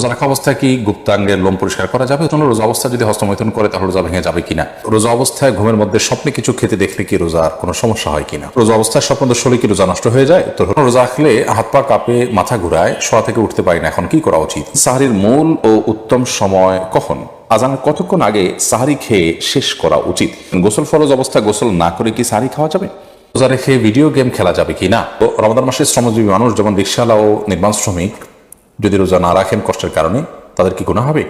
রোজা রাখা অবস্থায় কি গুপ্তাঙ্গের লোম পরিষ্কার করা যাবে? কোনো রোজা অবস্থায় যদি হস্তমৈথুন করে, তাহলে রোজা ভেঙে যাবে কিনা? রোজা অবস্থায় ঘুমের মধ্যে স্বপ্নে কিছু খেতে দেখলে কি রোজার কোনো সমস্যা হয় কিনা? রোজা অবস্থায় স্বপ্ন শরীর কি রোজা নষ্ট হয়ে যায়? তো রোজা রাখলে হাত পা কাঁপে, মাথা ঘুরায়, শোয়া থেকে উঠতে পারি না। এখন কি করা উচিত? সাহারির মূল ও উত্তম সময় কখন? আজানের কতক্ষণ আগে সাহারি খেয়ে শেষ করা উচিত? গোসল ফরজ অবস্থায় গোসল না করে কি সাহারি খাওয়া যাবে? রোজা রেখে ভিডিও গেম খেলা যাবে কি না রমাদান মাসের শ্রমজীবী মানুষ, যেমন রিক্সাওয়ালা ও নির্মাণ শ্রমিক যদি রোজা না রাখেন কষ্টের কারণে, তাদের কি গুণা হবে?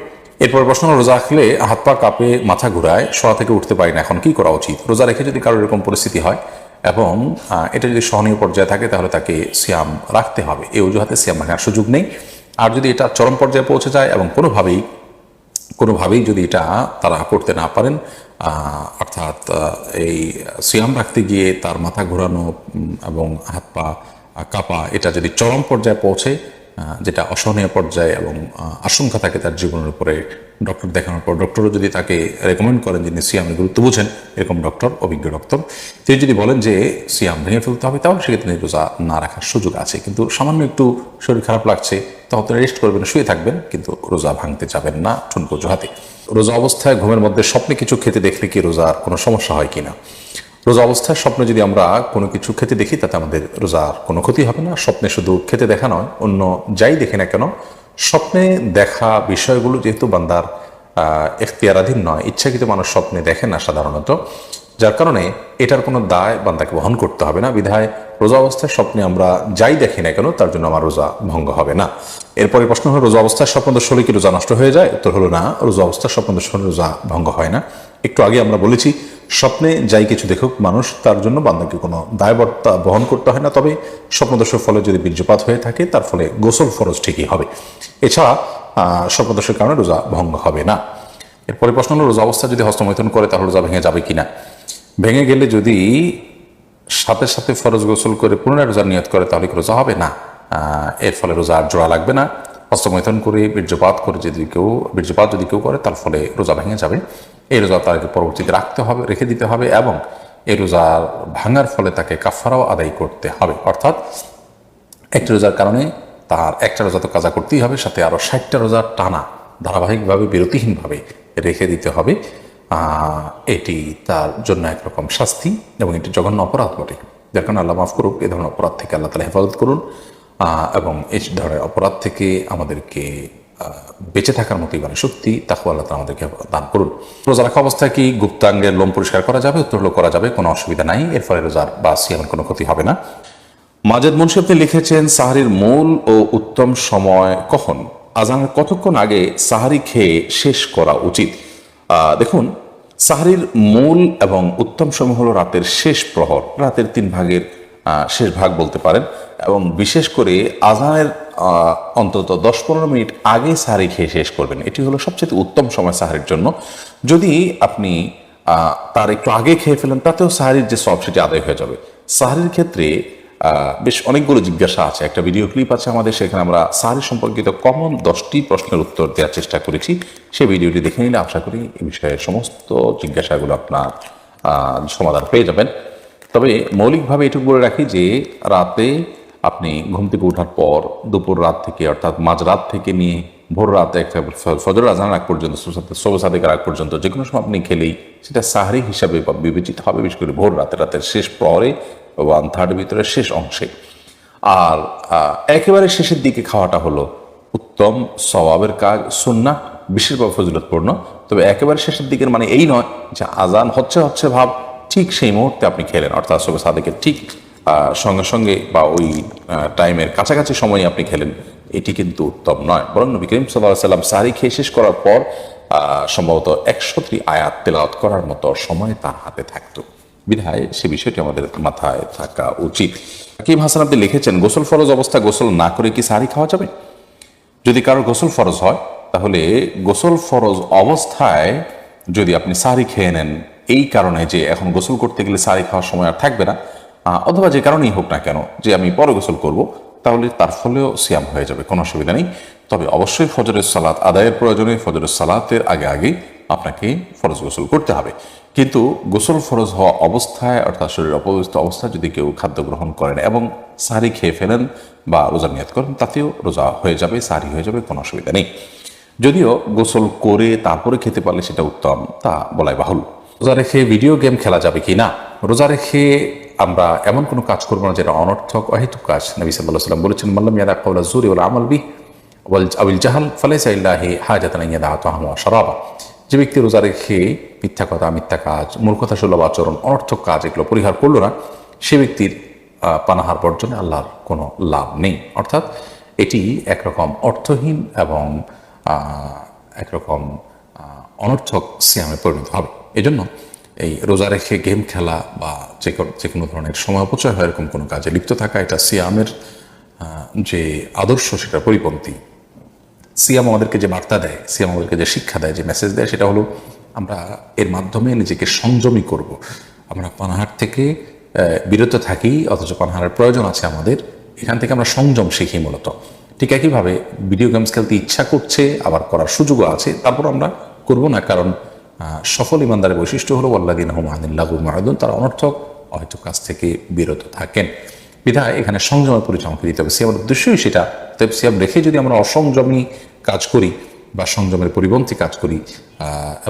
এরপর প্রশ্ন রোজা রাখলে হাত পা কাঁপে, মাথা ঘুরায় শোয়া থেকে উঠতে পারি না, এখন কি করা উচিত? রোজা রেখে যদি কারোর এরকম পরিস্থিতি হয়, এবং এটা যদি সহনীয় পর্যায়ে থাকে, তাহলে তাকে সিয়াম রাখতে হবে। এই অজুহাতে সিয়াম রাখার সুযোগ নেই। আর যদি এটা চরম পর্যায়ে পৌঁছে যায়, এবং কোনোভাবেই কোনোভাবেই যদি এটা তারা করতে না পারেন অর্থাৎ এই সিয়াম রাখতে গিয়ে তার মাথা ঘোরানো এবং হাত পা কাঁপা, এটা যদি চরম পর্যায়ে পৌঁছে যেটা অসহনীয় পর্যায়ে এবং আশঙ্কা থাকে তার জীবনের উপরে ডক্টর দেখানোর পর। ডক্টরও যদি তাকে রেকমেন্ড করেন যিনি সিয়ামের গুরুত্ব বুঝেন, এরকম ডক্টর অভিজ্ঞ ডক্টর তিনি যদি বলেন যে সিয়াম ভেঙে ফেলতে হবে, তাহলে সেক্ষেত্রে রোজা না রাখার সুযোগ আছে। কিন্তু সামান্য একটু শরীর খারাপ লাগছে, তখন তিনি রেস্ট করবেন, শুয়ে থাকবেন, কিন্তু রোজা ভাঙতে যাবেন না ঠুনকো জোহাতে। রোজা অবস্থায় ঘুমের মধ্যে স্বপ্নে কিছু খেতে দেখলে কি রোজার কোনো সমস্যা হয় কিনা? রোজা অবস্থায় স্বপ্নে যদি আমরা কোনো কিছু খেতে দেখি, তাতে আমাদের রোজার কোনো ক্ষতি হবে না। স্বপ্নে শুধু খেতে দেখা নয়, অন্য যাই দেখি না কেন, স্বপ্নে দেখা বিষয়গুলো যেহেতু বান্দার এখতিয়ারাধীন নয়, ইচ্ছাকৃত মানুষ স্বপ্নে দেখে না সাধারণত, যার কারণে এটার কোনো দায় বান্দাকে বহন করতে হবে না। বিধায় রোজা অবস্থায় স্বপ্নে আমরা যাই দেখি না কেন, তার জন্য আমার রোজা ভঙ্গ হবে না। এরপরে প্রশ্ন হলো রোজা অবস্থায় স্বপ্ন হলে কি রোজা নষ্ট হয়ে যায়? উত্তর হলো না রোজা অবস্থায় স্বপ্ন হলে রোজা ভঙ্গ হয় না। একটু আগে আমরা বলেছি স্বপ্নে যাই কিছু দেখুক মানুষ, তার জন্য বান্দাকে কোনো দায়বর্তা বহন করতে হয় না। তবে স্বপ্নদোষের ফলে যদি বীর্যপাত হয়ে থাকে, তার ফলে গোসল ফরজ ঠিকই হবে। এছাড়া স্বপ্নদোষের কারণে রোজা ভঙ্গ হবে না। এরপরে প্রশ্ন হলো, রোজা অবস্থা যদি হস্তমৈথন করে, তাহলে রোজা ভেঙে যাবে কিনা? ভেঙে গেলে যদি সাথে সাথে ফরজ গোসল করে পুনরায় রোজার নিয়ত করে, তাহলে কি রোজা হবে না? এর ফলে রোজা আর জোড়া লাগবে না। হস্তমৈথন করে, বীর্যপাত করে যদি কেউ, বীর্যপাত যদি কেউ করে, তার ফলে রোজা ভেঙে যাবে। এই রোজা তাকে পরবর্তীতে রাখতে হবে, রেখে দিতে হবে এবং এই রোজা ভাঙার ফলে তাকে কাফারাও আদায় করতে হবে। অর্থাৎ একটি রোজার কারণে তার একটা রোজা তো কাজা করতেই হবে, সাথে আরও ষাটটা রোজার টানা ধারাবাহিকভাবে, বিরতিহীনভাবে রেখে দিতে হবে। এটি তার জন্য একরকম শাস্তি এবং এটি জঘন্য অপরাধ বটে। যার কারণে আল্লাহ মাফ করুক, এ ধরনের অপরাধ থেকে আল্লাহ তালা হেফাজত করুন। এবং এই ধরনের অপরাধ থেকে আমাদেরকে বেঁচে থাকার মতো মানে শক্তি তাকে আল্লাহ তালা আমাদেরকে দান করুন। রোজা রাখা অবস্থায় কি গুপ্তাঙ্গের লোম পরিষ্কার করা যাবে, উত্তর হলো করা যাবে, কোনো অসুবিধা নাই, এর ফলে রোজার বা সিয়ামের কোনো ক্ষতি হবে না। মাজেদ মুন্সি আপনি লিখেছেন, সাহারির মূল ও উত্তম সময় কখন? আজানের কতক্ষণ আগে সাহারি খেয়ে শেষ করা উচিত? দেখুন, সাহারির মূল এবং উত্তম সময় হলো রাতের শেষ প্রহর, রাতের তিন ভাগের শেষ ভাগ বলতে পারেন। এবং বিশেষ করে আজানের অন্তত দশ পনেরো মিনিট আগে সাহারি খেয়ে শেষ করবেন। এটি হলো সবচেয়ে উত্তম সময় সাহারির জন্য। যদি আপনি তার একটু আগে খেয়ে ফেলেন, তাতেও সাহারির যে সব সেটি আদায় হয়ে যাবে। সাহারির ক্ষেত্রে বেশ অনেকগুলো জিজ্ঞাসা আছে। একটা ভিডিও ক্লিপ আছে আমাদের, সেখানে আমরা সাহারি সম্পর্কিত কমন দশটি প্রশ্নের উত্তর দেওয়ার চেষ্টা করেছি। সেই ভিডিওটি দেখে নিলে আশা করি এই বিষয়ে সমস্ত জিজ্ঞাসাগুলো আপনার সমাধান পেয়ে যাবেন। তবে মৌলিকভাবে এটুকু বলে রাখি যে রাতে আপনি ঘুম থেকে ওঠার পর দুপুর রাত থেকে, অর্থাৎ মাঝরাত থেকে নিয়ে ভোর রাতে একটা ফজর আজান আগ পর্যন্ত সবে সাদেকার আগ পর্যন্ত যে কোনো সময় আপনি খেলেই সেটা সাহারি হিসাবে বিবেচিত হবে, বিশেষ করে ভোর রাতে, রাতের শেষ পরে ওয়ান থার্ড ভিতরে শেষ অংশে। আর একেবারে শেষের দিকে খাওয়াটা হলো উত্তম স্বভাবের কাজ সুন্না বিশেষভাবে ফজিলতপূর্ণ। তবে একেবারে শেষের দিকের মানে এই নয় যে আজান হচ্ছে হচ্ছে ভাব ঠিক সেই মুহূর্তে আপনি খেলেন, অর্থাৎ সবে সাদেকের ঠিক সঙ্গে সঙ্গে বা ওই টাইমের কাছাকাছি সময়ে আপনি খেলেন, এটি কিন্তু উত্তম নয়। বরং নবী করিম সাল্লাহ সাল্লাম সারি খেয়ে শেষ করার পর সম্ভবত একশোটি আয়াত তেলাওয়াত করার মতো সময় তার হাতে থাকতো। বিধায় সে বিষয়টি আমাদের মাথায় থাকা উচিত। হাকিম হাসান আপনি লিখেছেন, গোসল ফরজ অবস্থা গোসল না করে কি সারি খাওয়া যাবে? যদি কারোর গোসল ফরজ হয়, তাহলে গোসল ফরজ অবস্থায় যদি আপনি সারি খেয়ে নেন এই কারণে যে এখন গোসল করতে গেলে সারি খাওয়ার সময় আর থাকবে না অথবা যে কারণেই হোক না কেন, যে আমি পরে গোসল করব, তাহলে তার ফলেও সিয়াম হয়ে যাবে, কোনো অসুবিধা নেই। তবে অবশ্যই ফজরের সালাত আদায়ের প্রয়োজনে ফজরের সালাতের আগে আগে আপনাকে ফরজ গোসল করতে হবে। কিন্তু গোসল ফরজ হওয়া অবস্থায়, অর্থাৎ শরীর অপবিত্র অবস্থায় যদি কেউ খাদ্য গ্রহণ করেন এবং সারি খেয়ে ফেলেন বা রোজা নিয়াত করেন, তাতেও রোজা হয়ে যাবে সারি হয়ে যাবে, কোনো অসুবিধা নেই। যদিও গোসল করে তারপরে খেতে পারলে সেটা উত্তম, তা বলাই বাহুল রোজা রেখে ভিডিও গেম খেলা যাবে কি না? রোজা রেখে আমরা এমন কোনো কাজ করব না যেটা অনর্থক, অহেতুক কাজ। নবী সাল্লাহ সাল্লাম বলেছেন মাল্লাম ইয়াদা কৌলা জুরি ওলা আমল বি আবিল জাহাল ফালেসা ইল্লাহি হাজাতান ইয়াদা তাহমা শরাবা। যে ব্যক্তি রোজা রেখে মিথ্যা কথা, মিথ্যা কাজ, মূর্খতা সুলভ আচরণ, অনর্থক কাজ এগুলো পরিহার করল না, সে ব্যক্তির পানাহার বর্জনে আল্লাহর কোনো লাভ নেই। অর্থাৎ এটি একরকম অর্থহীন এবং একরকম অনর্থক সিয়ামে পরিণত হবে। এজন্য এই রোজা রেখে গেম খেলা বা যে যে কোনো ধরনের সময় অপচয় হয়, এরকম কোনো কাজে লিপ্ত থাকা, এটা সিয়ামের যে আদর্শ, সেটা পরিপন্থী। সিয়াম আমাদেরকে যে বার্তা দেয়, সিয়াম আমাদেরকে যে শিক্ষা দেয়, যে মেসেজ দেয়, সেটা হলো আমরা এর মাধ্যমে নিজেকে সংযমী করব। আমরা পানাহার থেকে বিরত থাকি, অথচ পানাহারের প্রয়োজন আছে আমাদের। এখান থেকে আমরা সংযম শিখি মূলত। ঠিক একইভাবে ভিডিও গেমস খেলতে ইচ্ছা করছে, আবার করার সুযোগও আছে তারপর আমরা করব না, কারণ সফল ইমানদারের বৈশিষ্ট্য হলো আল্লাদিন আহমাদিল্লাহু মাহাদুন তারা অনর্থক হয়তো কাজ থেকে বিরত থাকেন। বিধায় এখানে সংযমের পরিচয় আমাকে দিতে হবে সিয়ামের উদ্দেশ্যই সেটা। তবে সিয়াম রেখে যদি আমরা অসংযমী কাজ করি বা সংযমের পরিপন্থী কাজ করি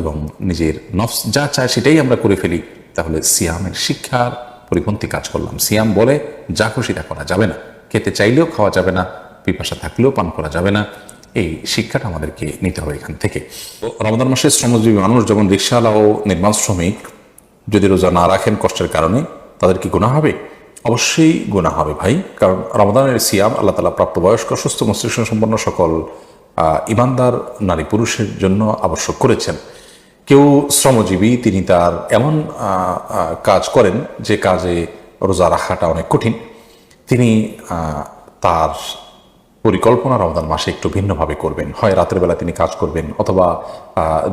এবং নিজের নফস যা চায় সেটাই আমরা করে ফেলি, তাহলে সিয়ামের শিক্ষার পরিপন্থী কাজ করলাম। সিয়াম বলে, যা খুশি তা করা যাবে না। খেতে চাইলেও খাওয়া যাবে না পিপাসা থাকলেও পান করা যাবে না। এই শিক্ষাটা আমাদেরকে নিতে হবে এখান থেকে। তো রমজান মাসে শ্রমজীবী মানুষ যেমন রিক্সাওয়ালা ও নির্মাণ শ্রমিক যদি রোজা না রাখেন কষ্টের কারণে, তাদের কি গুণা হবে? অবশ্যই গুণা হবে ভাই। কারণ রমদানের সিয়াম আল্লাহ তালা প্রাপ্তবয়স্ক সুস্থ মস্তিষ্ক সম্পন্ন সকল ইমানদার নারী পুরুষের জন্য আবশ্যক করেছেন। কেউ শ্রমজীবী, তিনি তার এমন কাজ করেন যে কাজে রোজা রাখাটা অনেক কঠিন। তিনি তার পরিকল্পনা রমজান মাসে একটু ভিন্নভাবে করবেন। হয় রাতের বেলা তিনি কাজ করবেন অথবা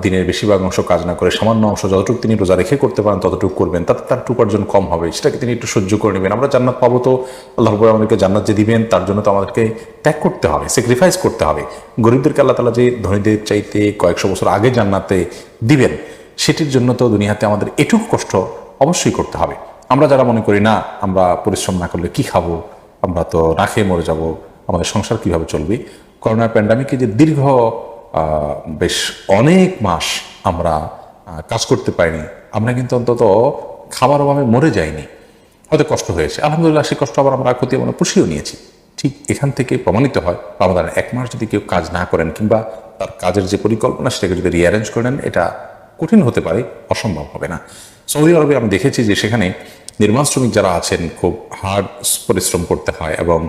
দিনের বেশিরভাগ অংশ কাজ না করে সামান্য অংশ যতটুকু তিনি রোজা রেখে করতে পারেন ততটুকু করবেন। তাতে তার উপার্জন কম হবে। সেটাকে তিনি একটু সহ্য করে নেবেন। আমরা জান্নাত পাবো তো, আল্লাহ আমাদেরকে জান্নাত যে দিবেন, তার জন্য তো আমাদেরকে ত্যাগ করতে হবে স্যাক্রিফাইস করতে হবে। গরিবদেরকে আল্লাহ তালা যে ধনীদের চাইতে কয়েকশো বছর আগে জান্নাতে দিবেন, সেটির জন্য তো দুনিয়াতে আমাদের এটুকু কষ্ট অবশ্যই করতে হবে। আমরা যারা মনে করি, না, আমরা পরিশ্রম না করলে কি খাব? আমরা তো না খেয়ে মরে যাব। আমাদের সংসার কীভাবে চলবে? করোনা প্যান্ডামিকে যে দীর্ঘ বেশ অনেক মাস আমরা কাজ করতে পারিনি, আমরা কিন্তু অন্তত খাবার অভাবে মরে যাইনি। হয়তো কষ্ট হয়েছে। আলহামদুলিল্লাহ, সেই কষ্ট আবার আমরা ক্ষতি আমরা পুষিয়েও নিয়েছি। ঠিক এখান থেকে প্রমাণিত হয় আমাদের এক মাস যদি কেউ কাজ না করেন কিংবা তার কাজের যে পরিকল্পনা, সেটাকে যদি রিঅ্যারেঞ্জ করেন এটা কঠিন হতে পারে, অসম্ভব হবে না। সৌদি আরবে আমি দেখেছি যে সেখানে নির্মাণ শ্রমিক যারা আছেন, খুব হার্ড পরিশ্রম করতে হয় এবং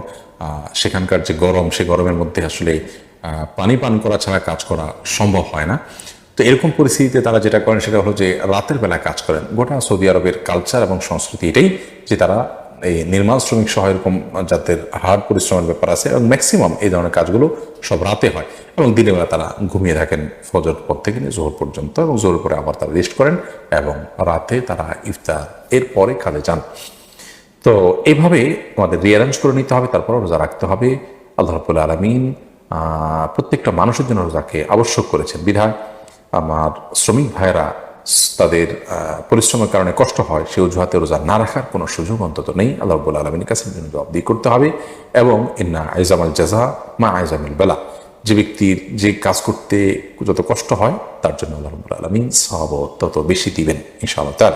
সেখানকার যে গরম, সে গরমের মধ্যে আসলে পানি পান করা ছাড়া কাজ করা সম্ভব হয় না। তো এরকম পরিস্থিতিতে তারা যেটা করেন সেটা হলো যে, রাতের বেলা কাজ করেন। গোটা সৌদি আরবের কালচার এবং সংস্কৃতি এটাই যে তারা এই নির্মাণ শ্রমিক সহ এরকম যাদের হার্ড পরিশ্রমের ব্যাপার আছে এবং ম্যাক্সিমাম এই ধরনের কাজগুলো সব রাতে হয় এবং দিনের বেলা তারা ঘুমিয়ে থাকেন ফজর পর থেকে নিয়ে জোহর পর্যন্ত এবং জোহর পরে আবার তারা রেস্ট করেন এবং রাতে তারা ইফতার এর পরে কাজে যান। তো এইভাবে আমাদের রিয়ারেঞ্জ করে নিতে হবে তারপর রোজা রাখতে হবে। আল্লাহ রবুল্লা আলমিন প্রত্যেকটা মানুষের জন্য রোজাকে আবশ্যক করেছেন। বিধায় আমার শ্রমিক ভাইয়েরা তাদের পরিশ্রমের কারণে কষ্ট হয়, সে অজুহাতে রোজা না রাখার কোনো সুযোগ অন্তত নেই। আল্লাহ রবুল আলমিনের কাছে জন্য জবাবদি করতে হবে এবং ইন্না আইজামাল জাজা মা আইজামিল বেলা। যে ব্যক্তির যে কাজ করতে যত কষ্ট হয়, তার জন্য আল্লাহ রবুল আলমিন সব তত বেশি দিবেন, ইনশাআল্লাহ তার